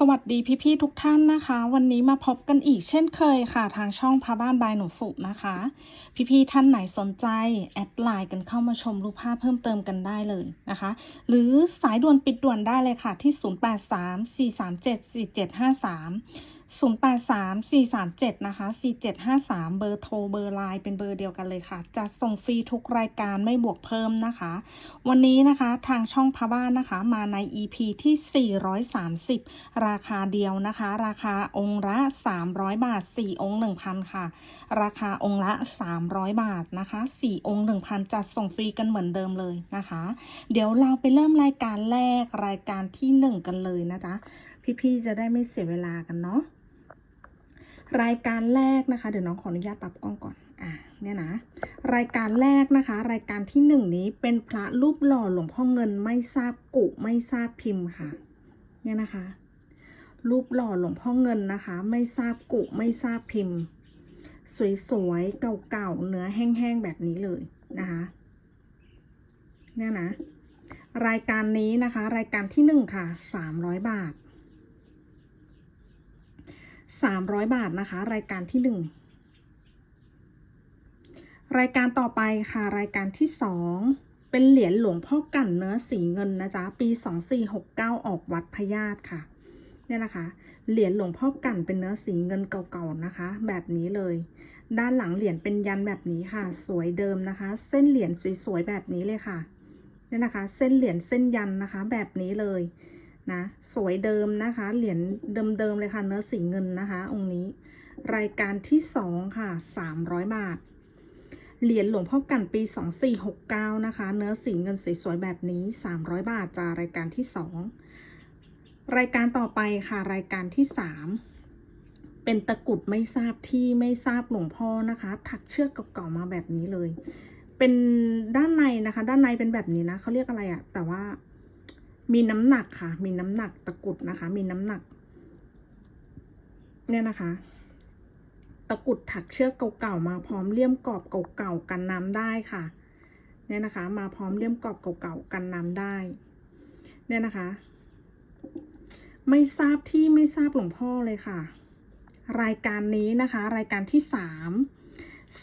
สวัสดีพี่ๆทุกท่านนะคะ วันนี้มาพบกันอีกเช่นเคยค่ะ ทางช่องพาบ้านบายหนูสุนะคะ พี่ๆท่านไหนสนใจ แอดไลน์กันเข้ามาชมรูปภาพเพิ่มเติมกันได้เลยนะคะ หรือสายด่วนปิดด่วนได้เลยค่ะที่ 0834374753 083437 นะคะ 4753 เบอร์โทร เบอร์ไลน์เป็นเบอร์เดียวกันเลยค่ะ จะส่งฟรีทุกรายการไม่บวกเพิ่มนะคะ วันนี้นะคะทางช่องพาบ้านนะคะมาใน EP ที่ 430 ราคาเดียวนะคะ ราคาองค์ละ 300 บาท 4 องค์ 1,000 ค่ะ ราคาองค์ละ 300 บาทนะคะ 4 องค์ 1,000จัดส่งฟรีกันเหมือนเดิมเลยนะคะ เดี๋ยวเราไปเริ่มรายการแรกรายการที่ 1 กันเลยนะจ๊ะพี่ๆจะได้ไม่เสียเวลากันเนาะ รายการแรกนะคะ เดี๋ยวน้องขออนุญาตปรับกล้องก่อน อะเนี่ยนะ รายการแรกนะคะ รายการที่หนึ่งนี้เป็นพระรูปหล่อหลวงพ่อเงินไม่ทราบกุไม่ทราบพิมพ์ค่ะ เนี่ยนะคะ รูปหล่อหลวงพ่อเงินนะคะ ไม่ทราบกุไม่ทราบพิมพ์ สวยๆเก่าๆเนื้อแห้งๆแบบนี้เลยนะคะ เนี่ยนะ รายการนี้นะคะ รายการที่หนึ่งค่ะสามร้อยบาท สามร้อยบาทนะคะ รายการที่หนึ่งรายการต่อไปค่ะ รายการที่สองเป็นเหรียญหลวงพ่อกั่นเนื้อสีเงินนะจ๊ะ ปีสองสี่หกเก้าออกวัดพญาตค่ะ เนี่ยนะคะ เหรียญหลวงพ่อกั่นเป็นเนื้อสีเงินเก่าๆนะคะ แบบนี้เลย ด้านหลังเหรียญเป็นยันแบบนี้ค่ะ สวยเดิมนะคะ เส้นเหรียญสวยๆแบบนี้เลยค่ะ เนี่ยนะคะ เส้นเหรียญเส้นยันนะคะ แบบนี้เลย นะสวยเดิมนะคะ เหรียญเดิมๆเลยค่ะ เนื้อสีเงินนะคะ องค์นี้ รายการที่สองค่ะสามร้อยบาท เหรียญหลวงพ่อกันปีสองสี่หกเก้านะคะ เนื้อสีเงินสวยๆแบบนี้สามร้อยบาทจ้ารายการที่สองรายการต่อไปค่ะ รายการที่สามเป็นตะกุดไม่ทราบที่ไม่ทราบหลวงพ่อนะคะ ถักเชือกเก่าๆมาแบบนี้เลย เป็นด้านในนะคะ ด้านในเป็นแบบนี้นะเขาเรียกอะไรอะแต่ว่า มีน้ำหนักค่ะ มีน้ำหนักตะกุดนะคะ มีน้ำหนัก เนี่ยนะคะ ตะกุดถักเชือกเก่าๆมาพร้อมเลี่ยมกรอบเก่าๆกันน้ำได้ค่ะ เนี่ยนะคะ มาพร้อมเลี่ยมกรอบเก่าๆกันน้ำได้ เนี่ยนะคะ ไม่ทราบที่ไม่ทราบหลวงพ่อเลยค่ะ รายการนี้นะคะ รายการที่สาม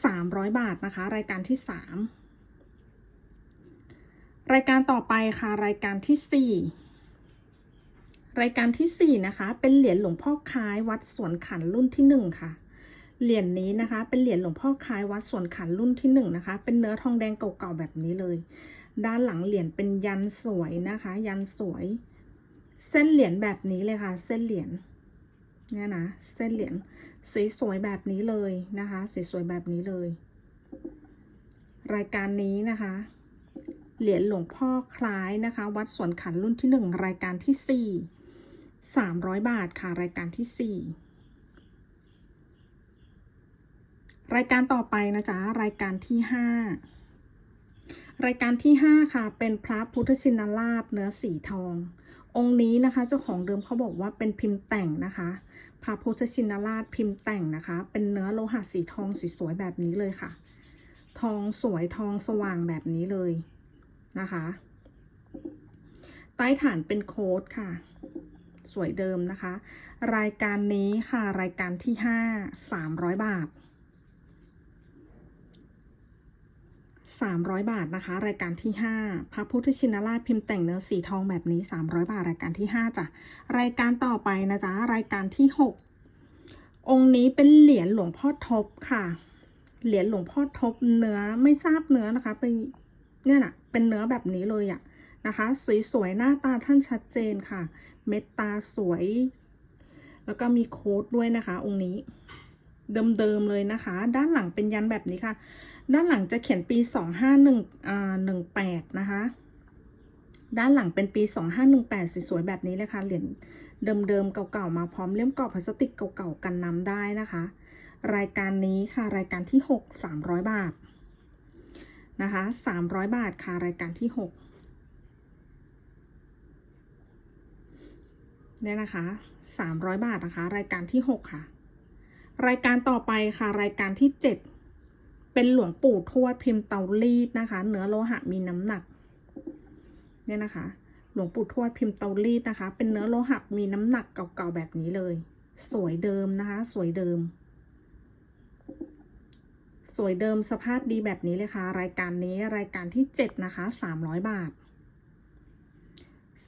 สามร้อยบาทนะคะ รายการที่สาม รายการต่อไปค่ะรายการที่สี่รายการที่สี่นะคะ เป็นเหรียญหลวงพ่อคล้ายวัดสวนขันรุ่นที่หนึ่งค่ะ เหรียญนี้นะคะ เป็นเหรียญหลวงพ่อคล้ายวัดสวนขันรุ่นที่หนึ่งนะคะ เป็นเนื้อทองแดงเก่าๆแบบนี้เลย ด้านหลังเหรียญเป็นยันสวยนะคะ ยันสวย เส้นเหรียญแบบนี้เลยค่ะ เส้นเหรียญเนี่ยนะเส้นเหรียญสวยๆแบบนี้เลยนะคะสวยๆแบบนี้เลย รายการนี้นะคะ เหรียญหลวงพ่อคล้ายนะคะ วัดสวนขันรุ่นที่หนึ่งรายการที่สี่สามร้อยบาทค่ะรายการที่สี่รายการต่อไปนะจ๊ะรายการที่ห้ารายการที่ห้าค่ะ เป็นพระพุทธชินราชเนื้อสีทอง องค์นี้นะคะ เจ้าของเดิมเขาบอกว่าเป็นพิมพ์แต่งนะคะ พระพุทธชินราชพิมพ์แต่งนะคะ เป็นเนื้อโลหะสีทองสวยๆแบบนี้เลยค่ะ ทองสวยทองสว่างแบบนี้เลย นะคะ ใต้ฐานเป็นโค้ดค่ะ สวยเดิมนะคะ รายการนี้ค่ะ รายการที่ห้าสามร้อยบาทสามร้อยบาทนะคะ รายการที่ห้าพระพุทธชินราชพิมพ์แต่งเนื้อสีทองแบบนี้สามร้อยบาท รายการที่ห้าจ้ะรายการต่อไปนะจ๊ะรายการที่หกองค์นี้เป็นเหรียญหลวงพ่อทบค่ะ เหรียญหลวงพ่อทบเนื้อไม่ทราบเนื้อนะคะ เป็นเนี่ยนะ เป็นเนื้อแบบนี้เลยอะนะคะ สวยๆ หน้าตาท่านชัดเจนค่ะ เม็ดตาสวย แล้วก็มีโค้ดด้วยนะคะ องค์นี้ เดิมๆ เลยนะคะ ด้านหลังเป็นยันแบบนี้ค่ะ ด้านหลังจะเขียนปีสองห้าหนึ่งอ่าหนึ่งแปดนะคะด้านหลังเป็นปีสองห้าหนึ่งแปดสวยๆ แบบนี้เลยค่ะ เหรียญเดิมๆ เก่าๆ มาพร้อมเล่มกรอบพลาสติกเก่าๆ กันน้ำได้นะคะ รายการนี้ค่ะ รายการที่หกสามร้อยบาท นะคะสามร้อยบาทค่ะรายการที่หกเนี่ยนะคะสามร้อยบาทนะคะ รายการที่หกค่ะ รายการต่อไปค่ะ รายการที่เจ็ดเป็นหลวงปู่ทวดพิมพ์เตารีดนะคะ เนื้อโลหะมีน้ำหนัก เนี่ยนะคะ หลวงปู่ทวดพิมพ์เตารีดนะคะ เป็นเนื้อโลหะมีน้ำหนักเก่าๆแบบนี้เลย สวยเดิมนะคะ สวยเดิม สวยเดิมสภาพดีแบบนี้เลยค่ะ รายการนี้รายการที่เจ็ดนะคะสามร้อยบาท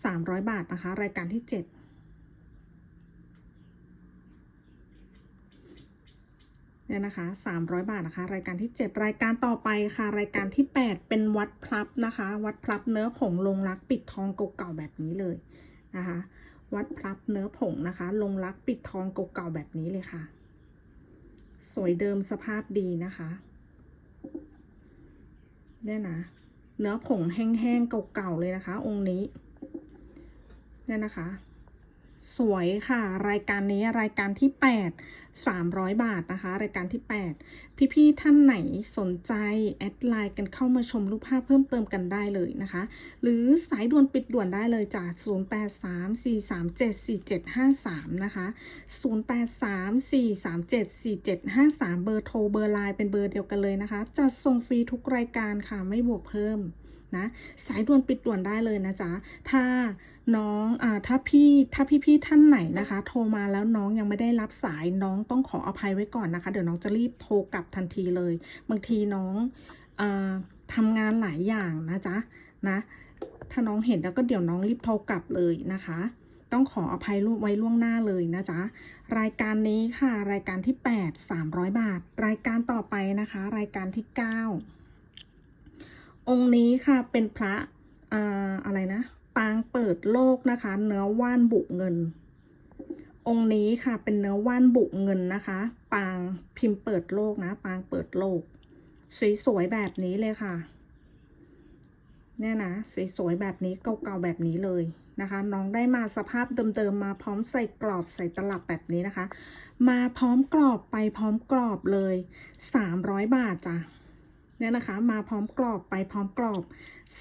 สามร้อยบาทนะคะ รายการที่เจ็ดเนี่ยนะคะสามร้อยบาทนะคะ รายการที่เจ็ดรายการต่อไปค่ะ รายการที่แปดเป็นวัดพลับนะคะ วัดพลับเนื้อผงลงรักปิดทองเก่าๆแบบนี้เลยนะคะ วัดพลับเนื้อผงนะคะ ลงรักปิดทองเก่าๆแบบนี้เลยค่ะ สวยเดิมสภาพดีนะคะเนี่ยนะ เนื้อผงแห้งๆเก่าๆเลยนะคะ องค์นี้เนี่ยนะคะ สวยค่ะ รายการนี้รายการที่แปดสามร้อยบาทนะคะ รายการที่แปดพี่ๆท่านไหนสนใจ แอดไลน์กันเข้ามาชมรูปภาพเพิ่มเติมกันได้เลยนะคะ หรือสายด่วนปิดด่วนได้เลยจาก 0834374753 นะคะ 0834374753 เบอร์โทรเบอร์ไลน์เป็นเบอร์เดียวกันเลยนะคะจัดส่งฟรีทุกรายการค่ะไม่บวกเพิ่ม นะ สายด่วนปิดด่วนได้เลยนะจ๊ะ ถ้าน้องอ่าถ้าพี่ถ้าพี่ๆท่านไหนนะคะ โทรมาแล้วน้องยังไม่ได้รับสายน้องต้องขออภัยไว้ก่อนนะคะ เดี๋ยวน้องจะรีบโทรกลับทันทีเลย บางทีน้องอ่าทำงานหลายอย่างนะจ๊ะนะ ถ้าน้องเห็นแล้วก็เดี๋ยวน้องรีบโทรกลับเลยนะคะต้องขออภัยล่วงไว้ล่วงหน้าเลยนะจ๊ะ รายการนี้ค่ะ รายการที่ 8 300 บาท รายการต่อไปนะคะ รายการที่ 9 องค์นี้ค่ะเป็นพระอ่าอะไรนะ ปางเปิดโลกนะคะ เนื้อว่านบุเงิน องค์นี้ค่ะเป็นเนื้อว่านบุเงินนะคะ ปางพิมพ์เปิดโลกนะ ปางเปิดโลก สวยๆแบบนี้เลยค่ะ เนี่ยนะสวยๆแบบนี้เก่าๆแบบนี้เลยนะคะ น้องได้มาสภาพเดิมๆมาพร้อมใส่กรอบใส่ตลับแบบนี้นะคะ มาพร้อมกรอบไปพร้อมกรอบเลย 300 บาทจ้ะ เนี่ยนะคะมาพร้อมกรอบไปพร้อมกรอบ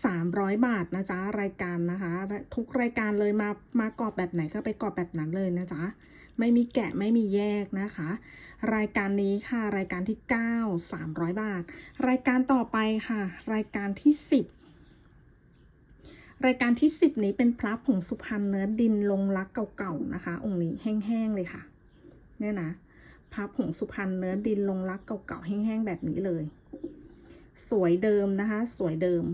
300 บาทนะจ๊ะรายการนะคะ ทุกรายการเลยมามากรอบแบบไหนก็ไปกรอบแบบนั้นเลยนะจ๊ะไม่มีแกะไม่มีแยกนะคะ รายการนี้ค่ะรายการที่ 9 300 บาท รายการต่อไปค่ะ รายการที่ 10รายการที่ 10 นี้เป็นพระผงสุพรรณเนื้อดินลงรักเก่าๆนะคะ องค์นี้แห้งๆเลยค่ะ เนี่ยนะพระผงสุพรรณเนื้อดินลงรักเก่าๆแห้งๆแบบนี้เลย สวยเดิมนะคะ สวยเดิม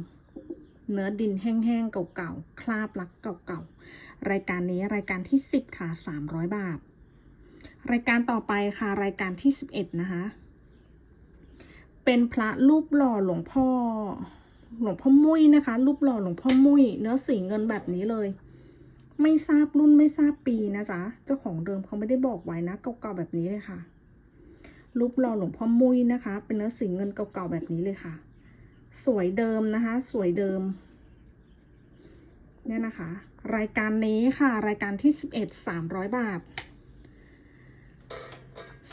เนื้อดินแห้งๆเก่าๆ คราบรักเก่าๆ รายการนี้รายการที่ 10 ค่ะ 300 บาท รายการต่อไปค่ะ รายการที่ 11 นะคะ เป็นพระรูปหล่อหลวงพ่อ หลวงพ่อมุ้ยนะคะ รูปหล่อหลวงพ่อมุ้ย เนื้อสีเงินแบบนี้เลย ไม่ทราบรุ่นไม่ทราบปีนะจ๊ะ เจ้าของเดิมเขาไม่ได้บอกไว้นะ เก่าๆแบบนี้เลยค่ะ รูปหล่อหลวงพ่อมุ้ยนะคะ เป็นเนื้อสีเงินเก่าๆแบบนี้เลยค่ะ สวยเดิมนะคะ สวยเดิม เนี่ยนะคะ รายการนี้ค่ะ รายการที่สิบเอ็ดสามร้อยบาท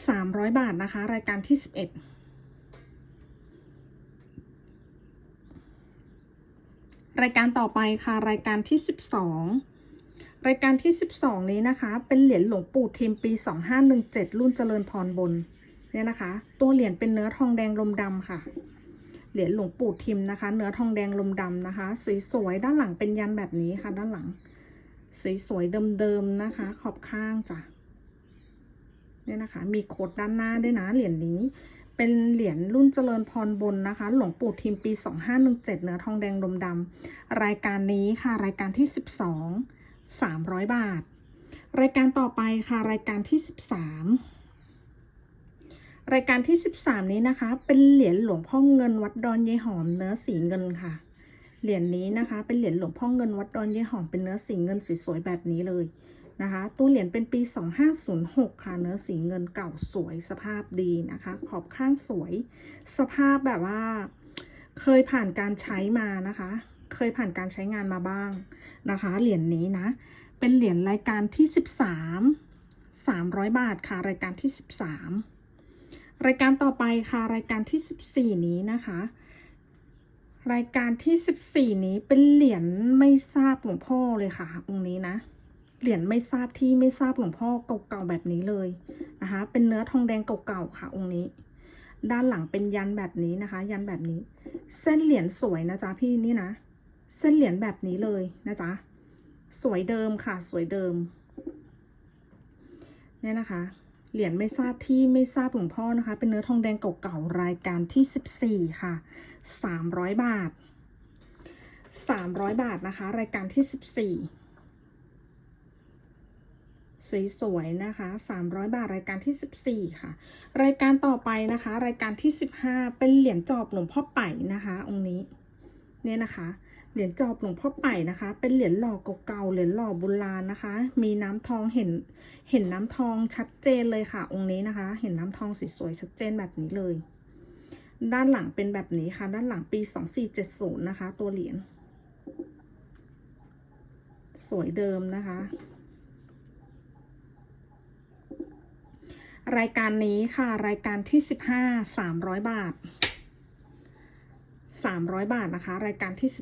สามร้อยบาทนะคะ รายการที่สิบเอ็ดรายการต่อไปค่ะ รายการที่สิบสองรายการที่สิบสองนี้นะคะ เป็นเหรียญหลวงปู่ทิมปีสองห้าหนึ่งเจ็ดรุ่นเจริญพรบน เนี่ยนะคะ ตัวเหรียญเป็นเนื้อทองแดงลมดำค่ะ เหรียญหลวงปู่ทิมนะคะ เนื้อทองแดงลมดำนะคะ สวยๆด้านหลังเป็นยันแบบนี้ค่ะ ด้านหลัง สวยๆเดิมๆนะคะ ขอบข้างจ้ะเนี่ยนะคะ มีโคดด้านหน้าด้วยนะเหรียญนี้ เป็นเหรียญรุ่นเจริญพรบนนะคะ หลวงปู่ทิมปี 2517 เนื้อทองแดงลมดำรายการนี้ค่ะ รายการที่ 12 300 บาท รายการต่อไปค่ะ รายการที่ 13 รายการที่ 13 นี้นะคะ เป็นเหรียญหลวงพ่อเงินวัดดอนยายหอมเนื้อสีเงินค่ะ เหรียญนี้นะคะ เป็นเหรียญหลวงพ่อเงินวัดดอนยายหอมเป็นเนื้อสีเงินสวยๆแบบนี้เลยนะคะ ตัวเหรียญเป็นปี 2506 ค่ะ เนื้อสีเงินเก่าสวยสภาพดีนะคะ ขอบข้างสวย สภาพแบบว่า เคยผ่านการใช้มานะคะ เคยผ่านการใช้งานมาบ้างนะคะ เหรียญนี้นะ เป็นเหรียญรายการที่ 13 300 บาทค่ะ รายการที่ 13 รายการต่อไปค่ะ รายการที่ 14 นี้นะคะ รายการที่ 14 นี้เป็นเหรียญไม่ทราบหลวงพ่อเลยค่ะ องค์นี้นะ เหรียญไม่ทราบที่ไม่ทราบหลวงพ่อเก่าๆแบบนี้เลยนะคะ เป็นเนื้อทองแดงเก่าๆค่ะ องค์นี้ ด้านหลังเป็นยันแบบนี้นะคะ ยันแบบนี้ เส้นเหรียญสวยนะจ๊ะพี่นี่นะ เส้นเหรียญแบบนี้เลยนะจ๊ะ สวยเดิมค่ะ สวยเดิม เนี่ยนะคะ เหรียญไม่ทราบที่ไม่ทราบหลวงพ่อนะคะ เป็นเนื้อทองแดงเก่าๆรายการที่สิบสี่ค่ะสามร้อยบาทสามร้อยบาทนะคะ รายการที่สิบสี่สวยๆนะคะสามร้อยบาทรายการที่สิบสี่ค่ะ รายการต่อไปนะคะ รายการที่สิบห้าเป็นเหรียญจอบหลวงพ่อไป่นะคะ องค์นี้ เนี่ยนะคะ เหรียญจอบหลวงพ่อไป่นะคะ เป็นเหรียญหล่อเก่าๆเหรียญหล่อโบราณนะคะ มีน้ำทองเห็นเห็นน้ำทองชัดเจนเลยค่ะ องค์นี้นะคะ เห็นน้ำทองสวยๆชัดเจนแบบนี้เลย ด้านหลังเป็นแบบนี้ค่ะ ด้านหลังปี2470นะคะ ตัวเหรียญสวยเดิมนะคะ รายการนี้ค่ะ รายการที่15 300บาท 300 บาทนะคะ รายการที่ 15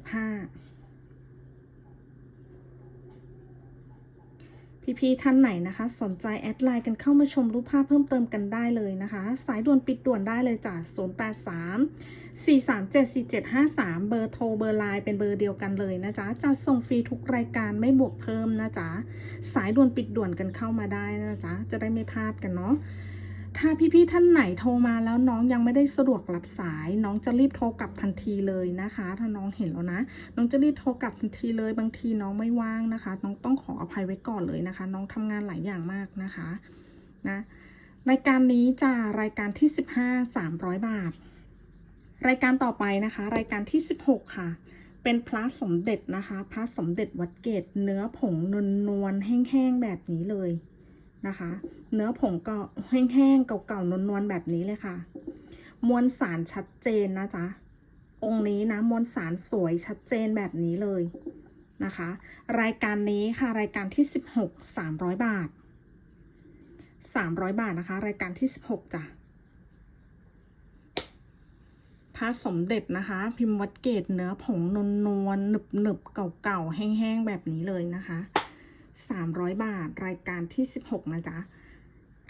พี่ๆท่านไหนนะคะ สนใจแอดไลน์กันเข้ามาชมรูปภาพเพิ่มเติมกันได้เลยนะคะ สายด่วนปิดด่วนได้เลยจ้ะ083 437 4753 เบอร์โทรเบอร์ไลน์เป็นเบอร์เดียวกันเลยนะจ๊ะจัดส่งฟรีทุกรายการไม่บวกเพิ่มนะจ๊ะสายด่วนปิดด่วนกันเข้ามาได้นะจ๊ะจะได้ไม่พลาดกันเนาะ ถ้าพี่ๆท่านไหนโทรมาแล้วน้องยังไม่ได้สะดวกรับสาย น้องจะรีบโทรกลับทันทีเลยนะคะ ถ้าน้องเห็นแล้วนะ น้องจะรีบโทรกลับทันทีเลยบางทีน้องไม่ว่างนะคะ น้องต้องขออภัยไว้ก่อนเลยนะคะ น้องทำงานหลายอย่างมากนะคะนะรายการนี้จะรายการที่ 15 300 บาท รายการต่อไปนะคะ รายการที่ 16 ค่ะ เป็นพระสมเด็จนะคะพระสมเด็จวัดเกตเนื้อผงนวลนวลๆแห้งๆแบบนี้เลย นะคะ เนื้อผงก็แห้งๆเก่าๆนวลๆแบบนี้เลยค่ะ มวลสารชัดเจนนะจ๊ะองค์นี้นะมวลสารสวยชัดเจนแบบนี้เลยนะคะ รายการนี้ค่ะรายการที่ 16 300 บาท 300 บาทนะคะ รายการที่ 16จ้ะพระสมเด็จนะคะ พิมพ์วัดเกตเนื้อผงนวลนวลหนึบหนึบๆเก่าๆแห้งๆแบบนี้เลยนะคะ 300 บาท รายการที่ 16 นะจ๊ะ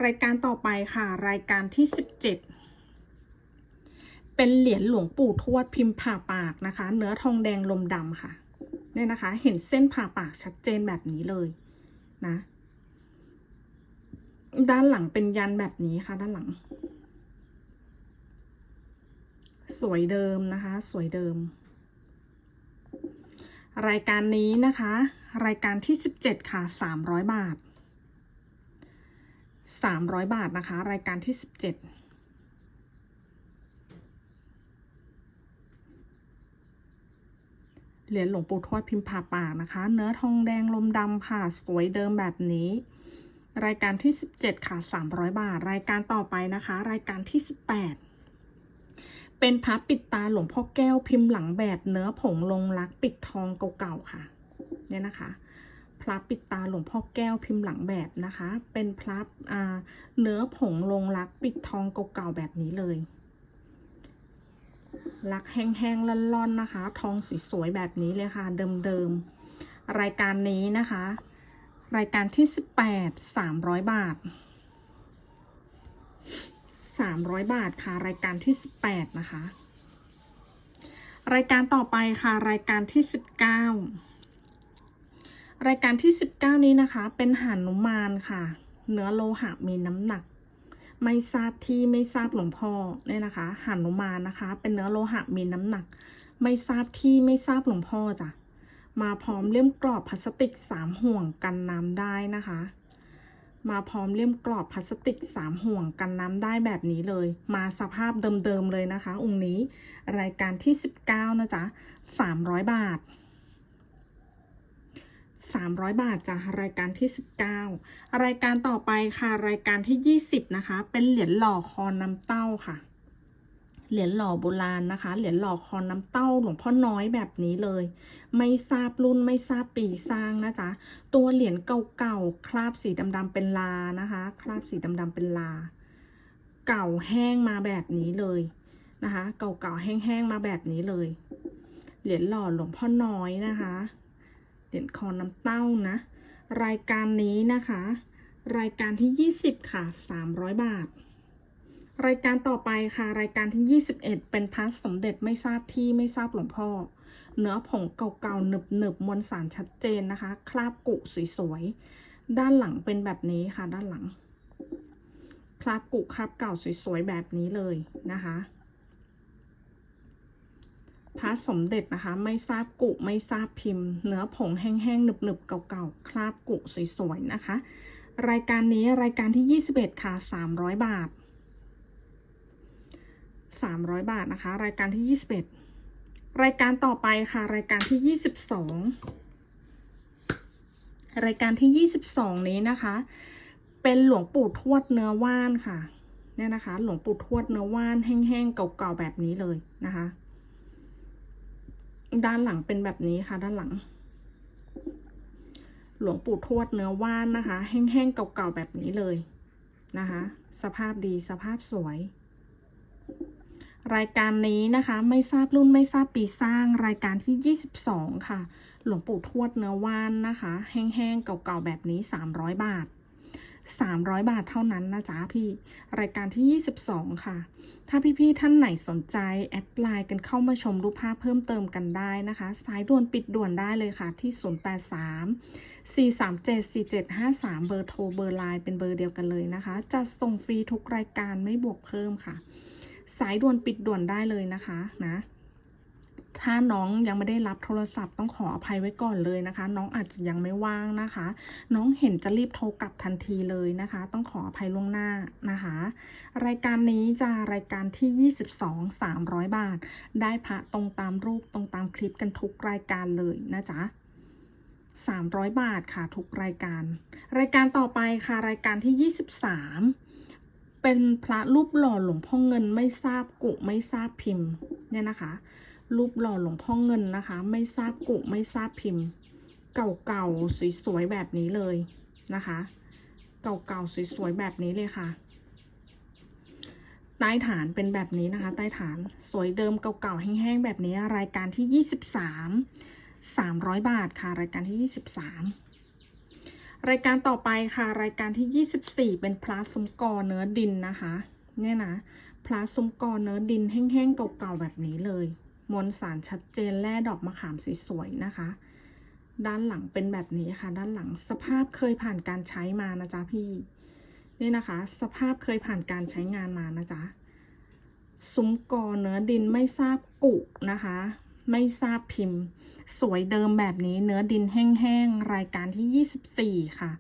รายการต่อไปค่ะ รายการที่ 17 เป็นเหรียญหลวงปู่ทวดพิมพ์ผ่าปากนะคะ เนื้อทองแดงลมดำค่ะ เนี่ยนะคะ เห็นเส้นผ่าปากชัดเจนแบบนี้เลยนะ ด้านหลังเป็นยันแบบนี้ค่ะ ด้านหลัง สวยเดิมนะคะ สวยเดิมรายการนี้นะคะ รายการที่ 17 ค่ะ 300 บาท 300 บาทนะคะ รายการที่ 17เหรียญหลวงปู่ทวดพิมพ์ผ่าปากนะคะ เนื้อทองแดงลมดำค่ะ สวยเดิมแบบนี้ รายการที่ 17 ค่ะ 300 บาท รายการต่อไปนะคะ รายการที่ 18 เป็นพระปิดตาหลวงพ่อแก้วพิมพ์หลังแบบเนื้อผงลงรักปิดทองเก่าๆค่ะ เนี่ยนะคะพระปิดตาหลวงพ่อแก้วพิมพ์หลังแบบนะคะ เป็นพระเนื้อผงลงรักปิดทองเก่าๆแบบนี้เลยลักแห้งๆล่อนๆนะคะ ทองสวยๆแบบนี้เลยค่ะ เดิมๆ รายการนี้นะคะ รายการที่ 18 300 บาท 300 บาทค่ะ รายการที่ 18 นะคะ รายการต่อไปค่ะ รายการที่ 19 รายการที่ 19 นี้นะคะ เป็นหานุมานค่ะ เนื้อโลหะมีน้ำหนัก ไม่ทราบที่ไม่ทราบหลวงพ่อเนี่ยนะคะหานุมานนะคะ เป็นเนื้อโลหะมีน้ำหนัก ไม่ทราบที่ไม่ทราบหลวงพ่อจ้ะมาพร้อมเล่มกรอบพลาสติกสามห่วงกันน้ำได้นะคะ มาพร้อมเล่มกรอบพลาสติกสามห่วงกันน้ำได้แบบนี้เลย มาสภาพเดิมๆเลยนะคะ องค์นี้ รายการที่ 19 นะจ๊ะ300 บาท 300 บาทจ้ะรายการที่ 19 รายการต่อไปค่ะ รายการที่ 20 นะคะ เป็นเหรียญหล่อคอน้ำเต้าค่ะ เหรียญหล่อโบราณนะคะ เหรียญหล่อคอน้ำเต้า หลวงพ่อน้อยแบบนี้เลย ไม่ทราบรุ่นไม่ทราบปีสร้างนะจ๊ะ ตัวเหรียญเก่าๆ คราบสีดำๆเป็นลานะคะ คราบสีดำๆเป็นลา เก่าแห้งมาแบบนี้เลยนะคะ เก่าๆแห้งๆมาแบบนี้เลย เหรียญหล่อหลวงพ่อน้อยนะคะ รียญคอน้ำเต้านะ รายการนี้นะคะ รายการที่ 20 ค่ะ 300 บาท รายการต่อไปค่ะ รายการที่ 21 เป็นพระสมเด็จไม่ทราบที่ไม่ทราบหลวงพ่อ เนื้อผงเก่าๆหนึบหนึบๆมวลสารชัดเจนนะคะ คราบกุสวยๆ ด้านหลังเป็นแบบนี้ค่ะ ด้านหลัง คราบกุคราบเก่าสวยๆ แบบนี้เลยนะคะ พระสมเด็จนะคะ ไม่ทราบกุไม่ทราบพิมพ์ เนื้อผงแห้งๆหนึบๆเก่าๆ คราบกุสวยๆนะคะ รายการนี้รายการที่ 21 ค่ะ 300 บาท 300 บาทนะคะ รายการที่ 21 รายการต่อไปค่ะ รายการที่ 22 รายการที่ 22 นี้นะคะ เป็นหลวงปู่ทวดเนื้อว่านค่ะเนี่ยนะคะ หลวงปู่ทวดเนื้อว่านแห้งๆเก่าๆแบบนี้เลยนะคะ ด้านหลังเป็นแบบนี้ค่ะด้านหลัง หลวงปู่ทวดเนื้อว่านนะคะ แห้งๆเก่าๆแบบนี้เลยนะคะ สภาพดีสภาพสวย รายการนี้นะคะไม่ทราบรุ่นไม่ทราบปีสร้างรายการที่ 22 ค่ะ หลวงปู่ทวดเนื้อว่านนะคะ แห้งๆเก่าๆแบบนี้ 300 บาท 300 บาทเท่านั้นนะจ๊ะพี่ รายการที่ 22 ค่ะ ถ้าพี่ๆท่านไหนสนใจ แอดไลน์กันเข้ามาชมรูปภาพเพิ่มเติมกันได้นะคะ สายด่วนปิดด่วนได้เลยค่ะที่ 083 437 4753 เบอร์โทรเบอร์ไลน์เป็นเบอร์เดียวกันเลยนะคะ จะส่งฟรีทุกรายการไม่บวกเพิ่มค่ะ สายด่วนปิดด่วนได้เลยนะคะนะ ถ้าน้องยังไม่ได้รับโทรศัพท์ต้องขออภัยไว้ก่อนเลยนะคะ น้องอาจจะยังไม่ว่างนะคะ น้องเห็นจะรีบโทรกลับทันทีเลยนะคะ ต้องขออภัยล่วงหน้านะคะ รายการนี้จะรายการที่ 22 300 บาท ได้พระตรงตามรูปตรงตามคลิปกันทุกรายการเลยนะจ๊ะ300 บาทค่ะทุกรายการ รายการต่อไปค่ะรายการที่ 23 เป็นพระรูปหล่อหลวงพ่อเงินไม่ทราบกุไม่ทราบพิมพ์เนี่ยนะคะ รูปหล่อหลวงพ่อเงินนะคะ ไม่ทราบกุไม่ทราบพิมพ์ เก่าๆสวยๆแบบนี้เลยนะคะ เก่าๆสวยๆแบบนี้เลยค่ะ ใต้ฐานเป็นแบบนี้นะคะ ใต้ฐานสวยเดิมเก่าๆแห้งๆแบบนี้รายการที่ 23 300 บาทค่ะ รายการที่ 23 รายการต่อไปค่ะ รายการที่ 24 เป็นพลาสมกอเนื้อดินนะคะ เนี่ยนะพลาสมกอเนื้อดินแห้งๆเก่าๆแบบนี้เลย มวลสารชัดเจนแร่ดอกมะขามสวยๆนะคะ ด้านหลังเป็นแบบนี้ค่ะ ด้านหลังสภาพเคยผ่านการใช้มานะจ๊ะพี่นี่นะคะ สภาพเคยผ่านการใช้งานมานะจ๊ะซุ้มกอเนื้อดินไม่ทราบกุนะคะ ไม่ทราบพิมพ์ สวยเดิมแบบนี้เนื้อดินแห้งๆรายการที่ 24 ค่ะ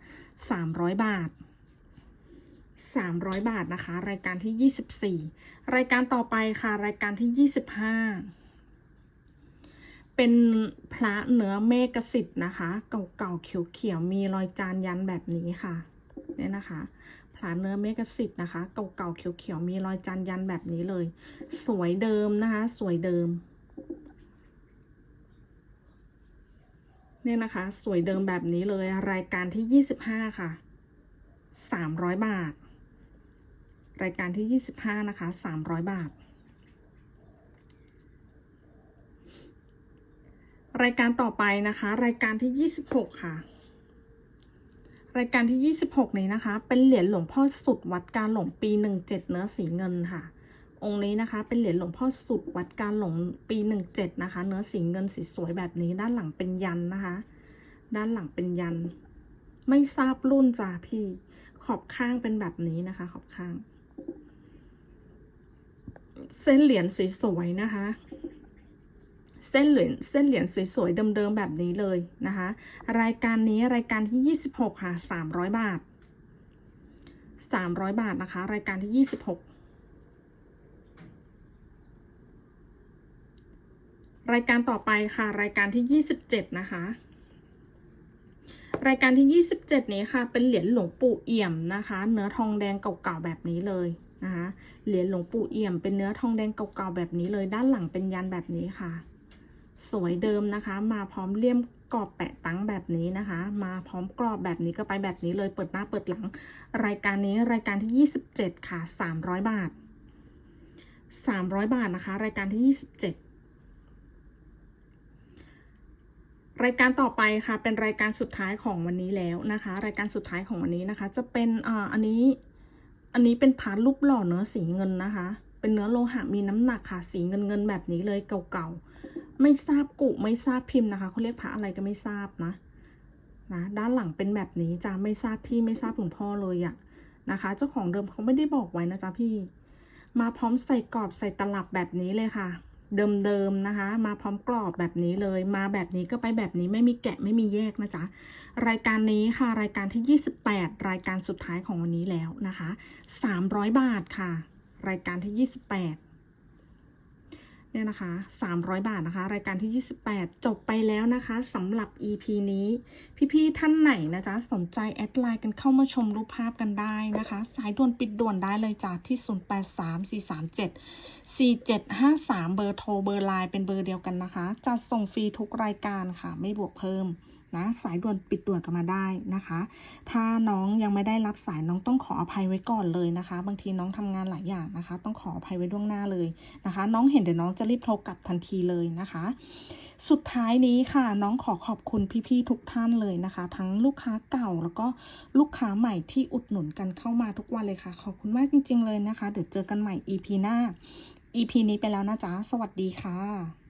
300 บาท 300 บาทนะคะ รายการที่ 24 รายการต่อไปค่ะ รายการที่ 25 เป็นพระเนื้อเมฆสิทธิ์นะคะ เก่าๆเขียวๆมีรอยจานยันแบบนี้ค่ะเนี่ยนะคะผาเนื้อเมกสิทธิ์นะคะ เก่าๆเขียวๆมีรอยจานยันแบบนี้เลย สวยเดิมนะคะ สวยเดิมเนี่ยนะคะ สวยเดิมแบบนี้เลยรายการที่ 25 ค่ะ 300 บาท รายการที่ 25 นะคะ 300 บาท รายการต่อไปนะคะ รายการที่ 26 ค่ะ รายการที่ 26 นี้นะคะ เป็นเหรียญหลวงพ่อสุดวัดการหลงปี 17 เนื้อสีเงินค่ะ องค์นี้นะคะเป็นเหรียญหลวงพ่อสุดวัดการหลงปี 17 นะคะ เนื้อสีเงินสีสวยแบบนี้ด้านหลังเป็นยันนะคะ ด้านหลังเป็นยัน ไม่ทราบรุ่นจ้าพี่ขอบข้างเป็นแบบนี้นะคะ ขอบข้าง เส้นเหรียญสวยๆนะคะ เส้นเหรียญเส้นเหรียญสวยๆเดิมๆแบบนี้เลยนะคะ รายการนี้รายการที่ 26 ค่ะ 300 บาท 300 บาทนะคะ รายการที่ 26 รายการต่อไปค่ะ รายการที่ 27 นะคะ รายการที่ 27 นี้ค่ะ เป็นเหรียญหลวงปู่เอี่ยมนะคะ เนื้อทองแดงเก่าๆแบบนี้เลยนะคะเหรียญหลวงปู่เอี่ยมเป็นเนื้อทองแดงเก่าๆแบบนี้เลย ด้านหลังเป็นยันแบบนี้ค่ะ สวยเดิมนะคะ มาพร้อมเลี่ยมกรอบแปะตั้งแบบนี้นะคะ มาพร้อมกรอบแบบนี้ก็ไปแบบนี้เลยเปิดหน้าเปิดหลัง รายการนี้รายการที่ 27 ค่ะ 300 บาท 300 บาทนะคะ รายการที่ 27รายการต่อไปค่ะเป็นรายการสุดท้ายของวันนี้แล้วนะคะ รายการสุดท้ายของวันนี้นะคะ จะเป็นอ่าอันนี้อันนี้เป็นพาร์ทรูปหล่อเนื้อสีเงินนะคะ เป็นเนื้อโลหะมีน้ำหนักค่ะ สีเงินเงินแบบนี้เลยเก่าๆ ไม่ทราบกุไม่ทราบพิมพ์นะคะเขาเรียกพระอะไรก็ไม่ทราบนะนะด้านหลังเป็นแบบนี้จ้าไม่ทราบที่ไม่ทราบหลวงพ่อเลยอะนะคะ เจ้าของเดิมเขาไม่ได้บอกไว้นะจ๊ะพี่ มาพร้อมใส่กรอบใส่ตลับแบบนี้เลยค่ะ เดิมๆนะคะ มาพร้อมกรอบแบบนี้เลย มาแบบนี้ก็ไปแบบนี้ไม่มีแกะไม่มีแยกนะจ๊ะรายการนี้ค่ะ รายการที่ 28 รายการสุดท้ายของวันนี้แล้วนะคะ 300 บาทค่ะ รายการที่ 28 เนี่ยนะคะ 300 บาทนะคะ รายการที่ 28 จบไปแล้วนะคะสำหรับ EP นี้ พี่ๆท่านไหนนะจ๊ะ สนใจแอดไลน์กันเข้ามาชมรูปภาพกันได้นะคะ สายด่วนปิดด่วนได้เลยจ้ะที่ 0834374753 เบอร์โทรเบอร์ไลน์เป็นเบอร์เดียวกันนะคะ จะส่งฟรีทุกรายการค่ะ ไม่บวกเพิ่ม นะ สายด่วนปิดด่วนกันมาได้นะคะ ถ้าน้องยังไม่ได้รับสายน้องต้องขออภัยไว้ก่อนเลยนะคะ บางทีน้องทำงานหลายอย่างนะคะ ต้องขออภัยไว้ล่วงหน้าเลยนะคะ น้องเห็นเดี๋ยวน้องจะรีบโทรกลับทันทีเลยนะคะ สุดท้ายนี้ค่ะน้องขอขอบคุณพี่ๆทุกท่านเลยนะคะ ทั้งลูกค้าเก่าแล้วก็ลูกค้าใหม่ที่อุดหนุนกันเข้ามาทุกวันเลยค่ะ ขอบคุณมากจริง ๆเลยนะคะ เดี๋ยวเจอกันใหม่ EP หน้า EP นี้ไปแล้วนะจ๊ะ สวัสดีค่ะ